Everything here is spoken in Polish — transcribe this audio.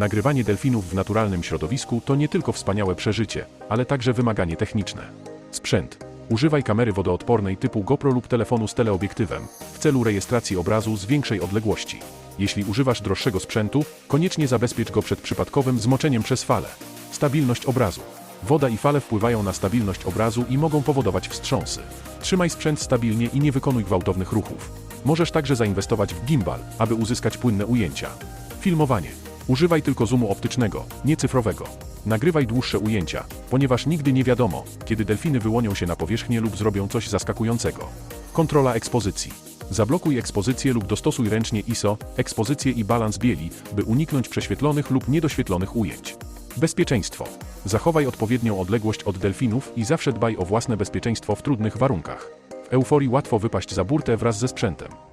Nagrywanie delfinów w naturalnym środowisku to nie tylko wspaniałe przeżycie, ale także wymaganie techniczne. Sprzęt. Używaj kamery wodoodpornej typu GoPro lub telefonu z teleobiektywem w celu rejestracji obrazu z większej odległości. Jeśli używasz droższego sprzętu, koniecznie zabezpiecz go przed przypadkowym zmoczeniem przez falę. Stabilność obrazu. Woda i fale wpływają na stabilność obrazu i mogą powodować wstrząsy. Trzymaj sprzęt stabilnie i nie wykonuj gwałtownych ruchów. Możesz także zainwestować w gimbal, aby uzyskać płynne ujęcia. Filmowanie. Używaj tylko zoomu optycznego, nie cyfrowego. Nagrywaj dłuższe ujęcia, ponieważ nigdy nie wiadomo, kiedy delfiny wyłonią się na powierzchnię lub zrobią coś zaskakującego. Kontrola ekspozycji. Zablokuj ekspozycję lub dostosuj ręcznie ISO, ekspozycję i balans bieli, by uniknąć prześwietlonych lub niedoświetlonych ujęć. Bezpieczeństwo. Zachowaj odpowiednią odległość od delfinów i zawsze dbaj o własne bezpieczeństwo w trudnych warunkach. W euforii łatwo wypaść za burtę wraz ze sprzętem.